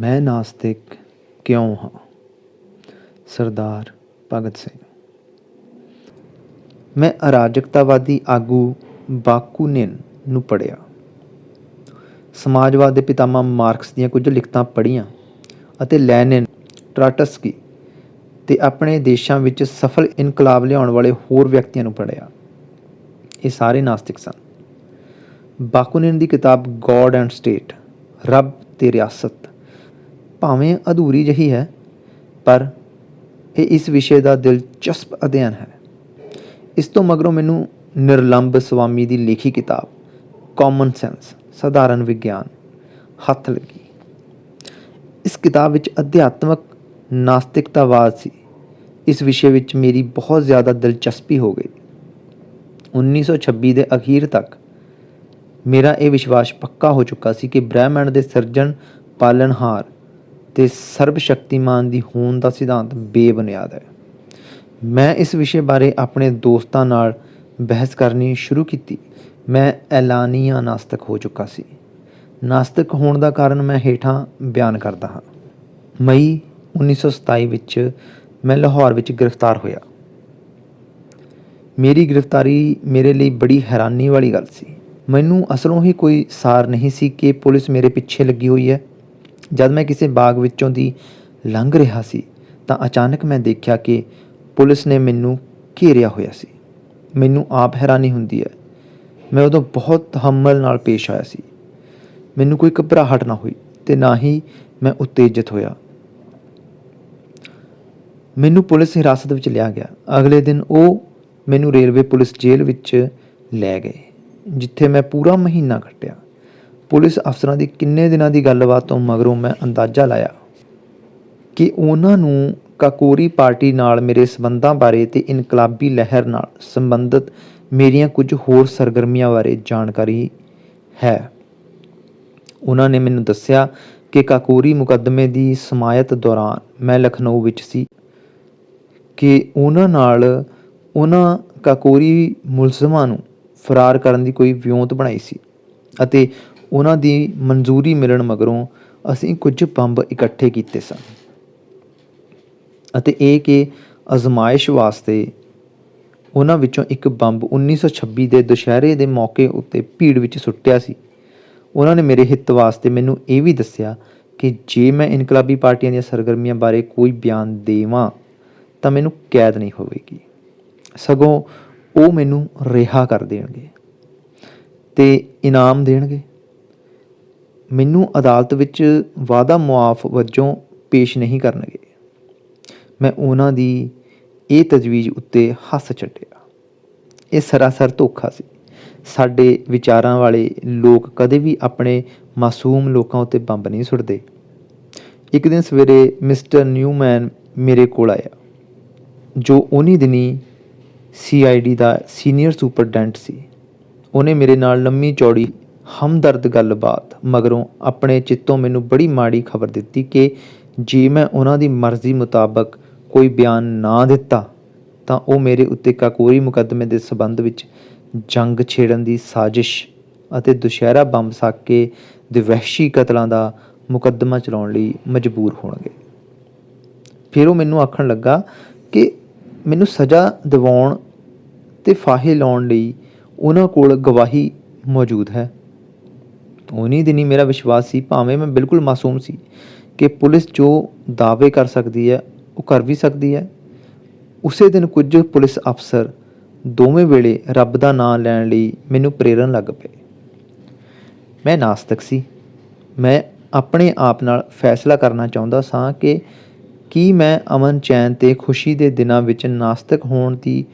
ਮੈਂ ਨਾਸਤਿਕ ਕਿਉਂ ਹਾਂ? ਸਰਦਾਰ ਭਗਤ ਸਿੰਘ। ਮੈਂ ਅਰਾਜਕਤਾਵਾਦੀ ਆਗੂ ਬਾਕੂਨਿਨ ਨੂੰ ਪੜ੍ਹਿਆ। ਸਮਾਜਵਾਦ ਦੇ ਪਿਤਾਮਾ ਮਾਰਕਸ ਦੀਆਂ ਕੁਝ ਲਿਖਤਾਂ ਪੜ੍ਹੀਆਂ ਅਤੇ ਲੈਨਿਨ ਟ੍ਰਾਟਸਕੀ ਤੇ ਆਪਣੇ ਦੇਸ਼ਾਂ ਵਿੱਚ ਸਫਲ ਇਨਕਲਾਬ ਲਿਆਉਣ ਵਾਲੇ ਹੋਰ ਵਿਅਕਤੀਆਂ ਨੂੰ ਪੜ੍ਹਿਆ। ਇਹ ਸਾਰੇ ਨਾਸਤਿਕ ਸਨ। ਬਾਕੂਨਿਨ ਦੀ ਕਿਤਾਬ ਗੋਡ ਐਂਡ ਸਟੇਟ, ਰੱਬ ਤੇ ਰਿਆਸਤ ਭਾਵੇਂ ਅਧੂਰੀ ਜਹੀ ਹੈ, ਪਰ ਇਹ ਇਸ ਵਿਸ਼ੇ ਦਾ ਦਿਲਚਸਪ ਅਧਿਐਨ ਹੈ। ਇਸ ਤੋਂ ਮਗਰੋਂ ਮੈਨੂੰ ਨਿਰਲੰਬ ਸਵਾਮੀ ਦੀ ਲਿਖੀ ਕਿਤਾਬ ਕਾਮਨ ਸੈਂਸ ਸਧਾਰਨ ਵਿਗਿਆਨ, ਹੱਥ ਲੱਗੀ। ਇਸ ਕਿਤਾਬ ਵਿੱਚ ਅਧਿਆਤਮਕ ਨਾਸਤਿਕਤਾਵਾਦ ਸੀ। ਇਸ ਵਿਸ਼ੇ ਵਿੱਚ ਮੇਰੀ ਬਹੁਤ ਜ਼ਿਆਦਾ ਦਿਲਚਸਪੀ ਹੋ ਗਈ। 1926 ਦੇ ਅਖੀਰ ਤੱਕ ਮੇਰਾ ਇਹ ਵਿਸ਼ਵਾਸ ਪੱਕਾ ਹੋ ਚੁੱਕਾ ਸੀ ਕਿ ਬ੍ਰਹਿਮੰਡ ਦੇ ਸਿਰਜਣ, ਪਾਲਣਹਾਰ ਤੇ ਸਰਬ ਸ਼ਕਤੀਮਾਨ ਦੀ ਹੋਣ ਦਾ ਸਿਧਾਂਤ ਬੇਬੁਨਿਆਦ ਹੈ। ਮੈਂ ਇਸ ਵਿਸ਼ੇ ਬਾਰੇ ਆਪਣੇ ਦੋਸਤਾਂ ਨਾਲ ਬਹਿਸ ਕਰਨੀ ਸ਼ੁਰੂ ਕੀਤੀ। ਮੈਂ ਐਲਾਨੀਆ ਨਾਸਤਕ ਹੋ ਚੁੱਕਾ ਸੀ। ਨਾਸਤਕ ਹੋਣ ਦਾ ਕਾਰਨ ਮੈਂ ਹੇਠਾਂ ਬਿਆਨ ਕਰਦਾ ਹਾਂ। ਮਈ 1927 ਵਿੱਚ ਮੈਂ ਲਾਹੌਰ ਵਿੱਚ ਗ੍ਰਿਫਤਾਰ ਹੋਇਆ। ਮੇਰੀ ਗ੍ਰਿਫਤਾਰੀ ਮੇਰੇ ਲਈ ਬੜੀ ਹੈਰਾਨੀ ਵਾਲੀ ਗੱਲ ਸੀ। ਮੈਨੂੰ ਅਸਲੋਂ ਹੀ ਕੋਈ ਸਾਰ ਨਹੀਂ ਸੀ ਕਿ ਪੁਲਿਸ ਮੇਰੇ ਪਿੱਛੇ ਲੱਗੀ ਹੋਈ ਹੈ। ਜਦ ਮੈਂ ਕਿਸੇ ਬਾਗ ਵਿੱਚੋਂ ਦੀ ਲੰਘ ਰਿਹਾ ਸੀ, ਤਾਂ ਅਚਾਨਕ ਮੈਂ ਦੇਖਿਆ ਕਿ ਪੁਲਿਸ ਨੇ ਮੈਨੂੰ ਘੇਰਿਆ ਹੋਇਆ ਸੀ। ਮੈਨੂੰ ਆਪ ਹੈਰਾਨੀ ਹੁੰਦੀ ਹੈ। ਮੈਂ ਉਦੋਂ ਬਹੁਤ ਤਹਮਲ ਨਾਲ ਪੇਸ਼ ਆਇਆ ਸੀ। ਮੈਨੂੰ ਕੋਈ ਘਬਰਾਹਟ ਨਾ ਹੋਈ ਤੇ ਨਾ ਹੀ ਮੈਂ ਉਤੇਜਿਤ ਹੋਇਆ। ਮੈਨੂੰ ਪੁਲਿਸ ਹਿਰਾਸਤ ਵਿੱਚ ਲਿਆ ਗਿਆ। ਅਗਲੇ ਦਿਨ ਉਹ ਮੈਨੂੰ ਰੇਲਵੇ ਪੁਲਿਸ ਜੇਲ੍ਹ ਵਿੱਚ ਲੈ ਗਏ, ਜਿੱਥੇ ਮੈਂ ਪੂਰਾ ਮਹੀਨਾ ਕੱਟਿਆ। ਪੁਲਿਸ ਅਫਸਰਾਂ ਦੀ ਕਿੰਨੇ ਦਿਨਾਂ ਦੀ ਗੱਲਬਾਤ ਤੋਂ ਮਗਰੋਂ ਮੈਂ ਅੰਦਾਜ਼ਾ ਲਾਇਆ ਕਿ ਉਹਨਾਂ ਨੂੰ ਕਾਕੋਰੀ ਪਾਰਟੀ ਨਾਲ ਮੇਰੇ ਸਬੰਧਾਂ ਬਾਰੇ ਤੇ ਇਨਕਲਾਬੀ ਲਹਿਰ ਨਾਲ ਸੰਬੰਧਿਤ ਮੇਰੀਆਂ ਕੁਝ ਹੋਰ ਸਰਗਰਮੀਆਂ ਬਾਰੇ ਜਾਣਕਾਰੀ ਹੈ। ਉਹਨਾਂ ਨੇ ਮੈਨੂੰ ਦੱਸਿਆ ਕਿ ਕਾਕੋਰੀ ਮੁਕੱਦਮੇ ਦੀ ਸਮਾਇਤ ਦੌਰਾਨ ਮੈਂ ਲਖਨਊ ਵਿੱਚ ਸੀ ਕਿ ਉਹਨਾਂ ਨਾਲ ਉਹਨਾਂ ਕਾਕੋਰੀ ਮੁਲਜ਼ਮਾਂ ਨੂੰ ਫਰਾਰ ਕਰਨ ਦੀ ਕੋਈ ਵਿਉਂਤ ਬਣਾਈ ਸੀ ਅਤੇ ਉਹਨਾਂ ਦੀ ਮਨਜ਼ੂਰੀ ਮਿਲਣ ਮਗਰੋਂ ਅਸੀਂ ਕੁਝ ਬੰਬ ਇਕੱਠੇ ਕੀਤੇ ਸਨ। ਅਤੇ ਇਹ ਕਿ ਅਜ਼ਮਾਇਸ਼ ਵਾਸਤੇ ਉਹਨਾਂ ਵਿੱਚੋਂ ਇੱਕ ਬੰਬ 1926 ਦੇ ਦੁਸ਼ਹਿਰੇ ਦੇ ਮੌਕੇ ਉੱਤੇ ਭੀੜ ਵਿੱਚ ਸੁੱਟਿਆ ਸੀ। ਉਹਨਾਂ ਨੇ ਮੇਰੇ ਹਿੱਤ ਵਾਸਤੇ ਮੈਨੂੰ ਇਹ ਵੀ ਦੱਸਿਆ ਕਿ ਜੇ ਮੈਂ ਇਨਕਲਾਬੀ ਪਾਰਟੀਆਂ ਦੀਆਂ ਸਰਗਰਮੀਆਂ ਬਾਰੇ ਕੋਈ ਬਿਆਨ ਦੇਵਾਂ, ਤਾਂ ਮੈਨੂੰ ਕੈਦ ਨਹੀਂ ਹੋਵੇਗੀ। ਸਗੋਂ ਉਹ ਮੈਨੂੰ ਰਿਹਾ ਕਰ ਦੇਣਗੇ ਤੇ ਇਨਾਮ ਦੇਣਗੇ। ਮੈਨੂੰ ਅਦਾਲਤ ਵਿੱਚ ਵਾਅਦਾ ਮੁਆਫ ਵਜੋਂ ਪੇਸ਼ ਨਹੀਂ ਕਰਨਗੇ। ਮੈਂ ਉਹਨਾਂ ਦੀ ਇਹ ਤਜਵੀਜ਼ ਉੱਤੇ ਹੱਸ ਛੱਡਿਆ। ਇਹ ਸਰਾਸਰ ਧੋਖਾ ਸੀ। ਸਾਡੇ ਵਿਚਾਰਾਂ ਵਾਲੇ ਲੋਕ ਕਦੇ ਵੀ ਆਪਣੇ ਮਾਸੂਮ ਲੋਕਾਂ ਉੱਤੇ ਬੰਬ ਨਹੀਂ ਸੁੱਟਦੇ। ਇੱਕ ਦਿਨ ਸਵੇਰੇ ਮਿਸਟਰ ਨਿਊਮੈਨ ਮੇਰੇ ਕੋਲ ਆਇਆ, ਜੋ ਉਨੀ ਦਿਨੀ ਸੀਆਈਡੀ ਦਾ ਸੀਨੀਅਰ ਸੁਪਰਡੈਂਟ ਸੀ। ਉਹਨੇ ਮੇਰੇ ਨਾਲ ਲੰਮੀ ਚੌੜੀ ਹਮਦਰਦ ਗੱਲਬਾਤ ਮਗਰੋਂ ਆਪਣੇ ਚਿੱਤੋਂ ਮੈਨੂੰ ਬੜੀ ਮਾੜੀ ਖਬਰ ਦਿੱਤੀ ਕਿ ਜੇ ਮੈਂ ਉਹਨਾਂ ਦੀ ਮਰਜ਼ੀ ਮੁਤਾਬਕ ਕੋਈ ਬਿਆਨ ਨਾ ਦਿੱਤਾ, ਤਾਂ ਉਹ ਮੇਰੇ ਉੱਤੇ ਕਾਕੋਰੀ ਮੁਕੱਦਮੇ ਦੇ ਸਬੰਧ ਵਿੱਚ ਜੰਗ ਛੇੜਨ ਦੀ ਸਾਜ਼ਿਸ਼ ਅਤੇ ਦੁਸ਼ਹਿਰਾ ਬੰਬ ਸਾਕੇ ਦੇ ਵਹਿਸ਼ੀ ਕਤਲਾਂ ਦਾ ਮੁਕੱਦਮਾ ਚਲਾਉਣ ਲਈ ਮਜਬੂਰ ਹੋਣਗੇ। ਫਿਰ ਉਹ ਮੈਨੂੰ ਆਖਣ ਲੱਗਾ ਕਿ ਮੈਨੂੰ ਸਜ਼ਾ ਦਿਵਾਉਣ ਤੇ ਫਾਹੇ ਲਾਉਣ ਲਈ ਉਹਨਾਂ ਕੋਲ ਗਵਾਹੀ ਮੌਜੂਦ ਹੈ। ਉਨੀ ਦਿਨੀ ਮੇਰਾ ਵਿਸ਼ਵਾਸ ਸੀ, ਭਾਵੇਂ ਮੈਂ ਬਿਲਕੁਲ ਮਾਸੂਮ ਸੀ ਕਿ ਪੁਲਿਸ ਜੋ ਦਾਅਵੇ ਕਰ ਸਕਦੀ ਹੈ, ਉਹ ਕਰ ਵੀ ਸਕਦੀ ਹੈ। ਉਸੇ ਦਿਨ ਕੁਝ ਪੁਲਿਸ ਅਫਸਰ ਦੋਵੇਂ ਵੇਲੇ ਰੱਬ ਦਾ ਨਾਮ ਲੈਣ ਲਈ ਮੈਨੂੰ ਪ੍ਰੇਰਨ ਲੱਗ ਪਏ। ਮੈਂ ਨਾਸਤਕ ਸੀ। ਮੈਂ ਆਪਣੇ ਆਪ ਨਾਲ ਫੈਸਲਾ ਕਰਨਾ ਚਾਹੁੰਦਾ ਸਾਂ ਕਿ ਕੀ ਮੈਂ ਅਮਨ ਚੈਨ ਤੇ ਖੁਸ਼ੀ ਦੇ ਦਿਨਾਂ ਵਿੱਚ ਨਾਸਤਕ ਹੋਣ ਦੀ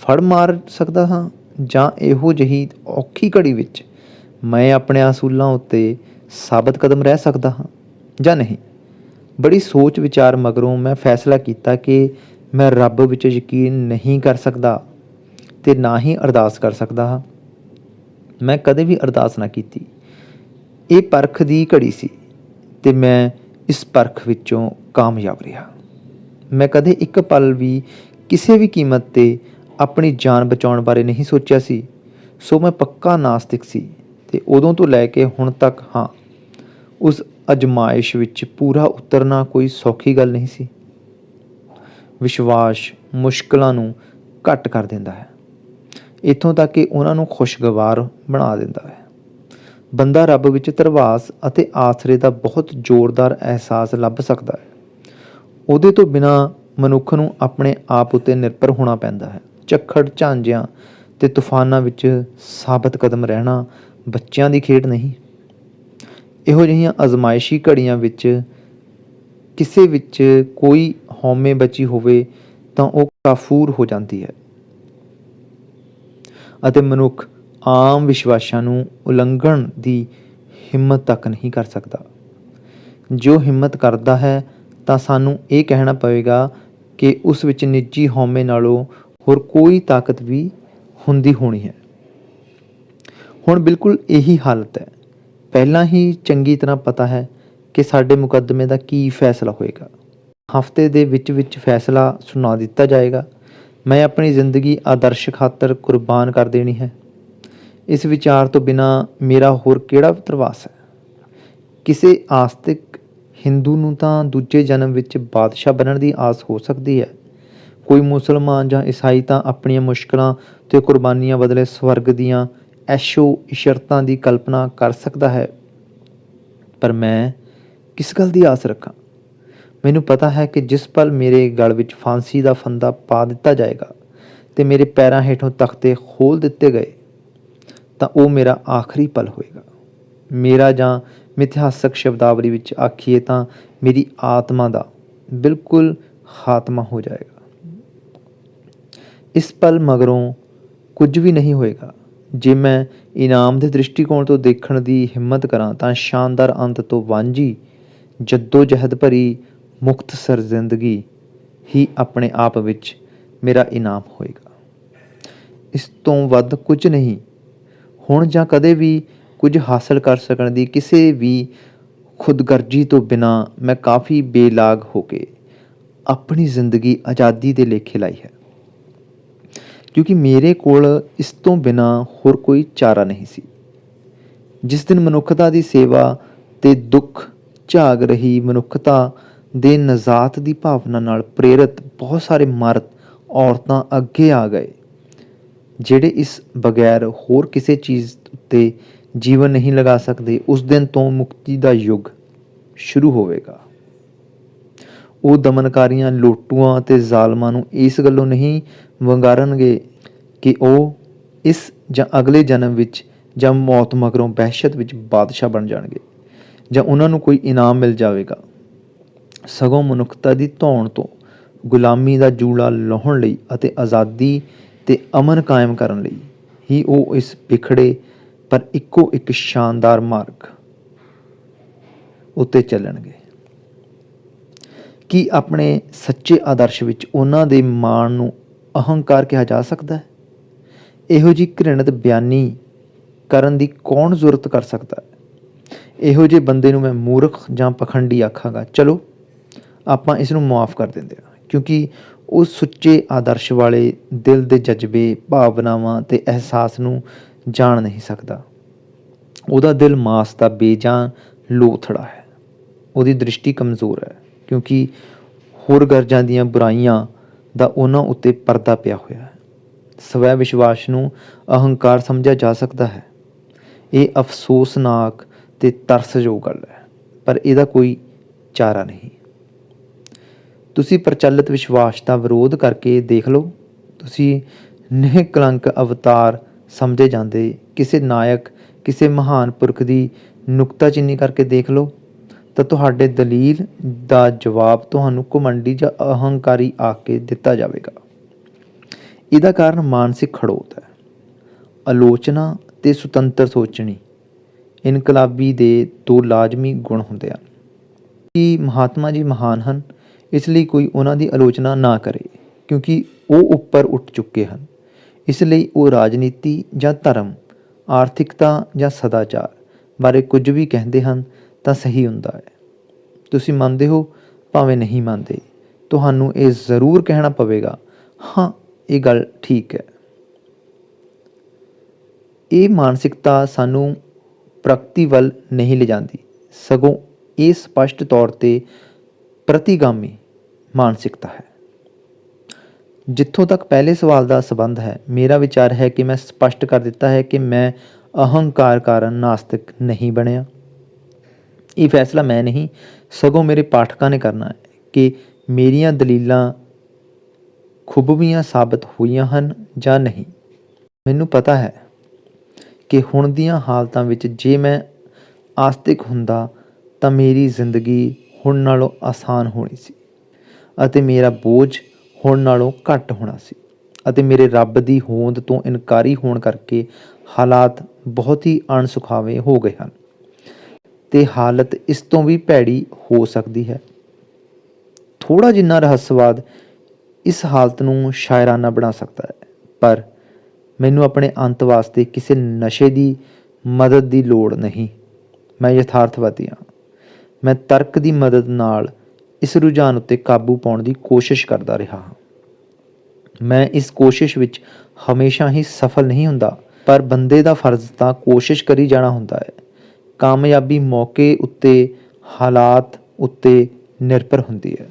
ਫੜ ਮਾਰ ਸਕਦਾ ਹਾਂ ਜਾਂ ਇਹੋ ਜਿਹੀ ਔਖੀ ਘੜੀ ਵਿੱਚ ਮੈਂ ਆਪਣੇ ਅਸੂਲਾਂ ਉੱਤੇ ਸਾਬਤ ਕਦਮ ਰਹਿ ਸਕਦਾ ਹਾਂ ਜਾਂ ਨਹੀਂ? ਬੜੀ ਸੋਚ ਵਿਚਾਰ ਮਗਰੋਂ ਮੈਂ ਫੈਸਲਾ ਕੀਤਾ ਕਿ ਮੈਂ ਰੱਬ ਵਿੱਚ ਯਕੀਨ ਨਹੀਂ ਕਰ ਸਕਦਾ ਤੇ ਨਾ ਹੀ ਅਰਦਾਸ ਕਰ ਸਕਦਾ ਹਾਂ। ਮੈਂ ਕਦੇ ਵੀ ਅਰਦਾਸ ਨਾ ਕੀਤੀ। ਇਹ ਪਰਖ ਦੀ ਘੜੀ ਸੀ ਤੇ ਮੈਂ ਇਸ ਪਰਖ ਵਿੱਚੋਂ ਕਾਮਯਾਬ ਰਿਹਾ। ਮੈਂ ਕਦੇ ਇੱਕ ਪਲ ਵੀ ਕਿਸੇ ਵੀ ਕੀਮਤ ਤੇ ਆਪਣੀ ਜਾਨ ਬਚਾਉਣ ਬਾਰੇ ਨਹੀਂ ਸੋਚਿਆ ਸੀ। ਸੋ ਮੈਂ ਪੱਕਾ ਨਾਸਤਿਕ ਸੀ। ਤੇ ਉਦੋਂ ਤੋਂ ਲੈ ਕੇ ਹੁਣ ਤੱਕ, ਹਾਂ, ਉਸ ਅਜਮਾਇਸ਼ ਵਿੱਚ ਪੂਰਾ ਉਤਰਨਾ ਕੋਈ ਸੌਖੀ ਗੱਲ ਨਹੀਂ ਸੀ। ਵਿਸ਼ਵਾਸ ਮੁਸ਼ਕਲਾਂ ਨੂੰ ਘੱਟ ਕਰ ਦਿੰਦਾ ਹੈ। ਇੱਥੋਂ ਤੱਕ ਕਿ ਉਹਨਾਂ ਨੂੰ ਖੁਸ਼ਗਵਾਰ ਬਣਾ ਦਿੰਦਾ ਹੈ। ਬੰਦਾ ਰੱਬ ਵਿੱਚ ਧਰਵਾਸ ਅਤੇ ਆਸਰੇ ਦਾ ਬਹੁਤ ਜ਼ੋਰਦਾਰ ਅਹਿਸਾਸ ਲੱਭ ਸਕਦਾ ਹੈ। ਉਹਦੇ ਤੋਂ ਬਿਨਾ ਮਨੁੱਖ ਨੂੰ ਆਪਣੇ ਆਪ ਉੱਤੇ ਨਿਰਭਰ ਹੋਣਾ ਪੈਂਦਾ ਹੈ। ਝੱਖੜ, ਝਾਂਜਿਆਂ ਤੇ ਤੂਫਾਨਾਂ ਵਿੱਚ ਸਾਬਤ ਕਦਮ ਰਹਿਣਾ ਬੱਚਿਆਂ ਦੀ ਖੇਡ ਨਹੀਂ। ਇਹੋ ਜਿਹੀਆਂ ਅਜ਼ਮਾਇਸ਼ੀ ਘੜੀਆਂ ਵਿੱਚ ਕਿਸੇ ਵਿੱਚ ਕੋਈ ਹਉਮੈ ਬਚੀ ਹੋਵੇ ਤਾਂ ਉਹ ਕਾਫੂਰ ਹੋ ਜਾਂਦੀ ਹੈ ਅਤੇ ਮਨੁੱਖ ਆਮ ਵਿਸ਼ਵਾਸਾਂ ਨੂੰ ਉਲੰਘਣ ਦੀ ਹਿੰਮਤ ਤੱਕ ਨਹੀਂ ਕਰ ਸਕਦਾ। ਜੋ ਹਿੰਮਤ ਕਰਦਾ ਹੈ ਤਾਂ ਸਾਨੂੰ ਇਹ ਕਹਿਣਾ ਪਵੇਗਾ ਕਿ ਉਸ ਵਿੱਚ ਨਿੱਜੀ ਹਉਮੈ ਨਾਲੋਂ ਹੋਰ ਕੋਈ ਤਾਕਤ ਵੀ ਹੁੰਦੀ ਹੋਣੀ ਹੈ। ਹੁਣ ਬਿਲਕੁਲ ਇਹੀ ਹਾਲਤ ਹੈ। ਪਹਿਲਾਂ ਹੀ ਚੰਗੀ ਤਰ੍ਹਾਂ ਪਤਾ ਹੈ ਕਿ ਸਾਡੇ ਮੁਕੱਦਮੇ ਦਾ ਕੀ ਫੈਸਲਾ ਹੋਏਗਾ। ਹਫ਼ਤੇ ਦੇ ਵਿੱਚ ਵਿੱਚ ਫੈਸਲਾ ਸੁਣਾ ਦਿੱਤਾ ਜਾਏਗਾ। ਮੈਂ ਆਪਣੀ ਜ਼ਿੰਦਗੀ ਆਦਰਸ਼ ਖਾਤਰ ਕੁਰਬਾਨ ਕਰ ਦੇਣੀ ਹੈ। ਇਸ ਵਿਚਾਰ ਤੋਂ ਬਿਨਾ ਮੇਰਾ ਹੋਰ ਕਿਹੜਾ ਤਰਵਾਸ ਹੈ? ਕਿਸੇ ਆਸਤਿਕ ਹਿੰਦੂ ਨੂੰ ਤਾਂ ਦੂਜੇ ਜਨਮ ਵਿੱਚ ਬਾਦਸ਼ਾਹ ਬਣਨ ਦੀ ਆਸ ਹੋ ਸਕਦੀ ਹੈ। ਕੋਈ ਮੁਸਲਮਾਨ ਜਾਂ ਈਸਾਈ ਤਾਂ ਆਪਣੀਆਂ ਮੁਸ਼ਕਲਾਂ ਤੇ ਕੁਰਬਾਨੀਆਂ ਬਦਲੇ ਸਵਰਗ ਦੀਆਂ ਐਸ਼ੋ ਇਸ਼ਰਤਾਂ ਦੀ ਕਲਪਨਾ ਕਰ ਸਕਦਾ ਹੈ। ਪਰ ਮੈਂ ਕਿਸ ਗੱਲ ਦੀ ਆਸ ਰੱਖਾਂ? ਮੈਨੂੰ ਪਤਾ ਹੈ ਕਿ ਜਿਸ ਪਲ ਮੇਰੇ ਗਲ ਵਿੱਚ ਫਾਂਸੀ ਦਾ ਫੰਦਾ ਪਾ ਦਿੱਤਾ ਜਾਏਗਾ ਤੇ ਮੇਰੇ ਪੈਰਾਂ ਹੇਠੋਂ ਤਖਤੇ ਖੋਲ ਦਿੱਤੇ ਗਏ, ਤਾਂ ਉਹ ਮੇਰਾ ਆਖਰੀ ਪਲ ਹੋਏਗਾ। ਮੇਰਾ ਜਾਂ ਮਿਥਿਹਾਸਕ ਸ਼ਬਦਾਵਲੀ ਵਿੱਚ ਆਖੀਏ ਤਾਂ ਮੇਰੀ ਆਤਮਾ ਦਾ ਬਿਲਕੁਲ ਖਾਤਮਾ ਹੋ ਜਾਏਗਾ। ਇਸ ਪਲ ਮਗਰੋਂ ਕੁਝ ਵੀ ਨਹੀਂ ਹੋਏਗਾ। ਜੇ ਮੈਂ ਇਨਾਮ ਦੇ ਦ੍ਰਿਸ਼ਟੀਕੋਣ ਤੋਂ ਦੇਖਣ ਦੀ ਹਿੰਮਤ ਕਰਾਂ ਤਾਂ ਸ਼ਾਨਦਾਰ ਅੰਤ ਤੋਂ ਵਾਂਝੀ ਜੱਦੋ ਜਹਿਦ ਭਰੀ ਮੁਕਤਸਰ ਜ਼ਿੰਦਗੀ ਹੀ ਆਪਣੇ ਆਪ ਵਿੱਚ ਮੇਰਾ ਇਨਾਮ ਹੋਏਗਾ। ਇਸ ਤੋਂ ਵੱਧ ਕੁਝ ਨਹੀਂ। ਹੁਣ ਜਾਂ ਕਦੇ ਵੀ ਕੁਝ ਹਾਸਲ ਕਰ ਸਕਣ ਦੀ ਕਿਸੇ ਵੀ ਖੁਦਗਰਜੀ ਤੋਂ ਬਿਨਾ ਮੈਂ ਕਾਫੀ ਬੇਲਾਗ ਹੋ ਕੇ ਆਪਣੀ ਜ਼ਿੰਦਗੀ ਆਜ਼ਾਦੀ ਦੇ ਲੇਖੇ ਲਾਈ ਹੈ। ਕਿਉਂਕਿ ਮੇਰੇ ਕੋਲ ਇਸ ਤੋਂ ਬਿਨਾ ਹੋਰ ਕੋਈ ਚਾਰਾ ਨਹੀਂ ਸੀ। ਜਿਸ ਦਿਨ ਮਨੁੱਖਤਾ ਦੀ ਸੇਵਾ ਤੇ ਦੁੱਖ ਝਾਗ ਰਹੀ ਮਨੁੱਖਤਾ ਦੇ ਨਜ਼ਾਤ ਦੀ ਭਾਵਨਾ ਨਾਲ ਪ੍ਰੇਰਿਤ ਬਹੁਤ ਸਾਰੇ ਮਰਦ, ਔਰਤਾਂ ਅੱਗੇ ਆ ਗਏ, ਜਿਹੜੇ ਇਸ ਬਗੈਰ ਹੋਰ ਕਿਸੇ ਚੀਜ਼ ਉੱਤੇ ਜੀਵਨ ਨਹੀਂ ਲਗਾ ਸਕਦੇ, ਉਸ ਦਿਨ ਤੋਂ ਮੁਕਤੀ ਦਾ ਯੁੱਗ ਸ਼ੁਰੂ ਹੋਵੇਗਾ। ਉਹ ਦਮਨਕਾਰੀਆਂ, ਲੋਟੂਆਂ ਅਤੇ ਜ਼ਾਲਮਾਂ ਨੂੰ ਇਸ ਗੱਲੋਂ ਨਹੀਂ ਵੰਗਾਰਨਗੇ ਕਿ ਉਹ ਇਸ ਜਾਂ ਅਗਲੇ ਜਨਮ ਵਿੱਚ ਜਾਂ ਮੌਤ ਮਗਰੋਂ ਵਹਿਸ਼ਤ ਵਿੱਚ ਬਾਦਸ਼ਾਹ ਬਣ ਜਾਣਗੇ ਜਾਂ ਉਹਨਾਂ ਨੂੰ ਕੋਈ ਇਨਾਮ ਮਿਲ ਜਾਵੇਗਾ। ਸਗੋਂ ਮਨੁੱਖਤਾ ਦੀ ਧੌਣ ਤੋਂ ਗੁਲਾਮੀ ਦਾ ਜੂੜਾ ਲਾਹੁਣ ਲਈ ਅਤੇ ਆਜ਼ਾਦੀ ਤੇ ਅਮਨ ਕਾਇਮ ਕਰਨ ਲਈ ਹੀ ਉਹ ਇਸ ਵਿਖੜੇ ਪਰ ਇੱਕੋ ਇੱਕ ਸ਼ਾਨਦਾਰ ਮਾਰਗ ਉੱਤੇ ਚੱਲਣਗੇ। ਕੀ ਆਪਣੇ ਸੱਚੇ ਆਦਰਸ਼ ਵਿੱਚ ਉਹਨਾਂ ਦੇ ਮਾਣ ਨੂੰ ਅਹੰਕਾਰ ਕਿਹਾ ਜਾ ਸਕਦਾ ਹੈ? ਇਹੋ ਜੀ ਘ੍ਰਿਣਤ ਬਿਆਨੀ ਕਰਨ ਦੀ ਕੌਣ ਜ਼ਰੂਰਤ ਕਰ ਸਕਦਾ ਹੈ? ਇਹੋ ਜਿਹੇ ਬੰਦੇ ਨੂੰ ਮੈਂ ਮੂਰਖ ਜਾਂ ਪਖੰਡੀ ਆਖਾਂਗਾ। ਚਲੋ, ਆਪਾਂ ਇਸ ਨੂੰ ਮਾਫ ਕਰ ਦਿੰਦੇ ਹਾਂ, ਕਿਉਂਕਿ ਉਹ ਸੁੱਚੇ ਆਦਰਸ਼ ਵਾਲੇ ਦਿਲ ਦੇ ਜਜ਼ਬੇ, ਭਾਵਨਾਵਾਂ ਤੇ ਅਹਿਸਾਸ ਨੂੰ ਜਾਣ ਨਹੀਂ ਸਕਦਾ। ਉਹਦਾ ਦਿਲ ਮਾਸ ਦਾ ਬੇਜਾਂ ਲੋਥੜਾ ਹੈ। ਉਹਦੀ ਦ੍ਰਿਸ਼ਟੀ ਕਮਜ਼ੋਰ ਹੈ। ਕਿਉਂਕਿ ਹੋਰ ਗਰਜਾਂ ਦੀਆਂ ਬੁਰਾਈਆਂ ਦਾ ਉਹਨਾਂ ਉੱਤੇ ਪਰਦਾ ਪਿਆ ਹੋਇਆ ਹੈ। ਸਵੈ ਵਿਸ਼ਵਾਸ ਨੂੰ ਅਹੰਕਾਰ ਸਮਝਿਆ ਜਾ ਸਕਦਾ ਹੈ। ਇਹ ਅਫਸੋਸਨਾਕ ਤੇ ਤਰਸਯੋਗ ਗੱਲ ਹੈ, ਪਰ ਇਹਦਾ ਕੋਈ ਚਾਰਾ ਨਹੀਂ। ਤੁਸੀਂ ਪ੍ਰਚਲਿਤ ਵਿਸ਼ਵਾਸ ਦਾ ਵਿਰੋਧ ਕਰਕੇ ਦੇਖ ਲਓ। ਤੁਸੀਂ ਨਿਹਕਲੰਕ ਅਵਤਾਰ ਸਮਝੇ ਜਾਂਦੇ। ਕਿਸੇ ਨਾਇਕ, ਕਿਸੇ ਮਹਾਨ ਪੁਰਖ ਦੀ ਨੁਕਤਾਚੀਨੀ ਕਰਕੇ ਦੇਖ ਲਓ। ਤਾਂ ਤੁਹਾਡੇ ਦਲੀਲ ਦਾ ਜਵਾਬ ਤੁਹਾਨੂੰ ਘਮੰਡੀ ਜਾਂ ਅਹੰਕਾਰੀ ਆ ਕੇ ਦਿੱਤਾ ਜਾਵੇਗਾ। ਇਹਦਾ ਕਾਰਨ ਮਾਨਸਿਕ ਖੜੋਤ ਹੈ। ਆਲੋਚਨਾ ਤੇ ਸੁਤੰਤਰ ਸੋਚਣੀ, ਇਨਕਲਾਬੀ ਦੇ ਦੋ ਲਾਜ਼ਮੀ ਗੁਣ ਹੁੰਦੇ ਹਨ। ਕਿ ਮਹਾਤਮਾ ਜੀ ਮਹਾਨ ਹਨ, ਇਸ ਲਈ ਕੋਈ ਉਹਨਾਂ ਦੀ ਆਲੋਚਨਾ ਨਾ ਕਰੇ, ਕਿਉਂਕਿ ਉਹ ਉੱਪਰ ਉੱਠ ਚੁੱਕੇ ਹਨ। ਇਸ ਲਈ ਉਹ ਰਾਜਨੀਤੀ ਜਾਂ ਧਰਮ, ਆਰਥਿਕਤਾ ਜਾਂ ਸਦਾਚਾਰ ਬਾਰੇ ਕੁਝ ਵੀ ਕਹਿੰਦੇ ਹਨ ਤਾਂ ਸਹੀ ਹੁੰਦਾ ਹੈ। ਤੁਸੀਂ ਮੰਨਦੇ ਹੋ, ਭਾਵੇਂ ਨਹੀਂ ਮੰਨਦੇ। ਤੁਹਾਨੂੰ ਇਹ ਜ਼ਰੂਰ ਕਹਿਣਾ ਪਵੇਗਾ, ਹਾਂ, ਇਹ ਗੱਲ ਠੀਕ ਹੈ। ਇਹ ਮਾਨਸਿਕਤਾ ਸਾਨੂੰ ਪ੍ਰਗਤੀ ਵੱਲ ਨਹੀਂ ਲਿਜਾਂਦੀ। ਸਗੋਂ ਇਹ ਸਪਸ਼ਟ ਤੌਰ ਤੇ ਪ੍ਰਤੀਗਾਮੀ ਮਾਨਸਿਕਤਾ ਹੈ। ਜਿੱਥੋਂ ਤੱਕ ਪਹਿਲੇ ਸਵਾਲ ਦਾ ਸਬੰਧ ਹੈ, ਮੇਰਾ ਵਿਚਾਰ ਹੈ ਕਿ ਮੈਂ ਸਪਸ਼ਟ ਕਰ ਦਿੱਤਾ ਹੈ ਕਿ ਮੈਂ ਅਹੰਕਾਰ ਕਾਰਨ ਨਾਸਤਿਕ ਨਹੀਂ ਬਣਿਆ। ਇਹ ਫੈਸਲਾ ਮੈਂ ਨਹੀਂ, ਸਗੋਂ ਮੇਰੇ ਪਾਠਕਾਂ ਨੇ ਕਰਨਾ ਹੈ ਕਿ ਮੇਰੀਆਂ ਦਲੀਲਾਂ ਖੂਬੀਆਂ ਸਾਬਤ ਹੋਈਆਂ ਹਨ ਜਾਂ ਨਹੀਂ। ਮੈਨੂੰ ਪਤਾ ਹੈ ਕਿ ਹੁਣ ਦੀਆਂ ਹਾਲਤਾਂ ਵਿੱਚ ਜੇ ਮੈਂ ਆਸਤਿਕ ਹੁੰਦਾ ਤਾਂ ਮੇਰੀ ਜ਼ਿੰਦਗੀ ਹੁਣ ਨਾਲੋਂ ਆਸਾਨ ਹੋਣੀ ਸੀ ਅਤੇ ਮੇਰਾ ਬੋਝ ਹੁਣ ਨਾਲੋਂ ਘੱਟ ਹੋਣਾ ਸੀ ਅਤੇ ਮੇਰੇ ਰੱਬ ਦੀ ਹੋਂਦ ਤੋਂ ਇਨਕਾਰੀ ਹੋਣ ਕਰਕੇ ਹਾਲਾਤ ਬਹੁਤ ਹੀ ਅਣਸੁਖਾਵੇਂ ਹੋ ਗਏ ਹਨ। ਤੇ ਹਾਲਤ ਇਸ ਤੋਂ ਵੀ ਭੈੜੀ ਹੋ ਸਕਦੀ ਹੈ। ਥੋੜਾ ਜਿੰਨਾ ਰਹੱਸਵਾਦ ਇਸ ਹਾਲਤ ਨੂੰ ਸ਼ਾਇਰਾਨਾ ਬਣਾ ਸਕਦਾ ਹੈ, ਪਰ ਮੈਨੂੰ ਆਪਣੇ ਅੰਤ ਵਾਸਤੇ ਕਿਸੇ ਨਸ਼ੇ ਦੀ ਮਦਦ ਦੀ ਲੋੜ ਨਹੀਂ। ਮੈਂ ਯਥਾਰਥਵਾਦੀ ਹਾਂ। ਮੈਂ ਤਰਕ ਦੀ ਮਦਦ ਨਾਲ ਇਸ ਰੁਝਾਨ ਉੱਤੇ ਕਾਬੂ ਪਾਉਣ ਦੀ ਕੋਸ਼ਿਸ਼ ਕਰਦਾ ਰਿਹਾ ਹਾਂ। ਮੈਂ ਇਸ ਕੋਸ਼ਿਸ਼ ਵਿੱਚ ਹਮੇਸ਼ਾ ਹੀ ਸਫਲ ਨਹੀਂ ਹੁੰਦਾ, ਪਰ ਬੰਦੇ ਦਾ ਫਰਜ਼ ਤਾਂ ਕੋਸ਼ਿਸ਼ ਕਰੀ ਜਾਣਾ ਹੁੰਦਾ ਹੈ। ਕਾਮਯਾਬੀ ਮੌਕੇ ਉੱਤੇ ਹਾਲਾਤ ਉੱਤੇ ਨਿਰਭਰ ਹੁੰਦੀ ਹੈ।